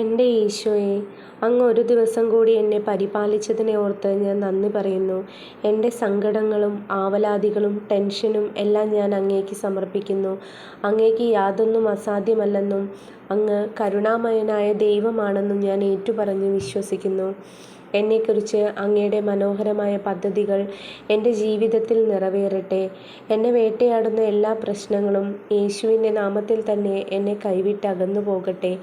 എന്റെ ഈശോയെ അങ്ങ് ഒരു ദിവസം കൂടി എന്നെ പരിപാലിച്ചതിനെ ഓർത്ത് ഞാൻ നന്ദി പറയുന്നു. എന്റെ സങ്കടങ്ങളും ആവലാതികളും ടെൻഷനും എല്ലാം ഞാൻ അങ്ങേക്ക് സമർപ്പിക്കുന്നു. അങ്ങേക്ക് യാതൊന്നും അസാധ്യമല്ലെന്നും അങ്ങ് കരുണാമയനായ ദൈവമാണെന്നും ഞാൻ ഏറ്റുപറഞ്ഞ് വിശ്വസിക്കുന്നു. എന്നെക്കുറിച്ച് അങ്ങയുടെ മനോഹരമായ പദ്ധതികൾ എന്റെ ജീവിതത്തിൽ നിറവേറട്ടെ. എന്നെ വേട്ടയാടുന്ന എല്ലാ പ്രശ്നങ്ങളും യേശുവിന്റെ നാമത്തിൽ തന്നെ എന്നെ കൈവിട്ട് അകന്നു പോകട്ടെ.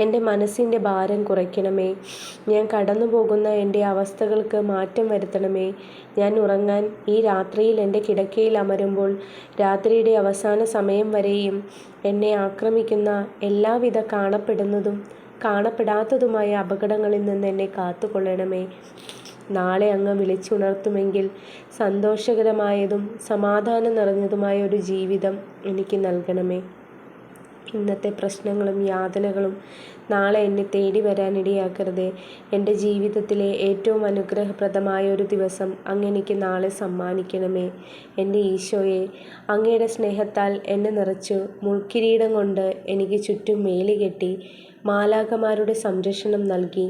എന്റെ മനസ്സിന്റെ ഭാരം കുറയ്ക്കണമേ. ഞാൻ കടന്നു പോകുന്ന എന്റെ അവസ്ഥകൾക്ക് മാറ്റം വരുത്തണമേ. ഞാൻ ഉറങ്ങാൻ ഈ രാത്രിയിൽ എന്റെ കിടക്കയിൽ അമരുമ്പോൾ രാത്രിയുടെ അവസാന സമയം വരെയും എന്നെ ആക്രമിക്കുന്ന എല്ലാവിധ കാണപ്പെടുന്നതും കാണപ്പെടാത്തതുമായ അപകടങ്ങളിൽ നിന്ന് എന്നെ കാത്തുകൊള്ളണമേ. നാളെ അങ്ങ് വിളിച്ചുണർത്തുമെങ്കിൽ സന്തോഷകരമായതും സമാധാനം നിറഞ്ഞതുമായ ഒരു ജീവിതം എനിക്ക് നൽകണമേ. ഇന്നത്തെ പ്രശ്നങ്ങളും യാതനകളും നാളെ എന്നെ തേടി വരാനിടയാക്കരുതേ. എന്റെ ജീവിതത്തിലെ ഏറ്റവും അനുഗ്രഹപ്രദമായ ഒരു ദിവസം അങ്ങെനിക്ക് നാളെ സമ്മാനിക്കണമേ. എന്റെ ഈശോയെ അങ്ങയുടെ സ്നേഹത്താൽ എന്നെ നിറച്ചു മുൾക്കിരീടം കൊണ്ട് എനിക്ക് ചുറ്റും മേലി കെട്ടി മാലാഖമാരുടെ സംരക്ഷണം നൽകി.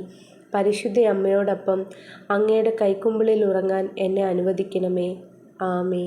പരിശുദ്ധ അമ്മയോടൊപ്പം അങ്ങയുടെ കൈക്കുമ്പിളിൽ ഉറങ്ങാൻ എന്നെ അനുവദിക്കണമേ. ആമേ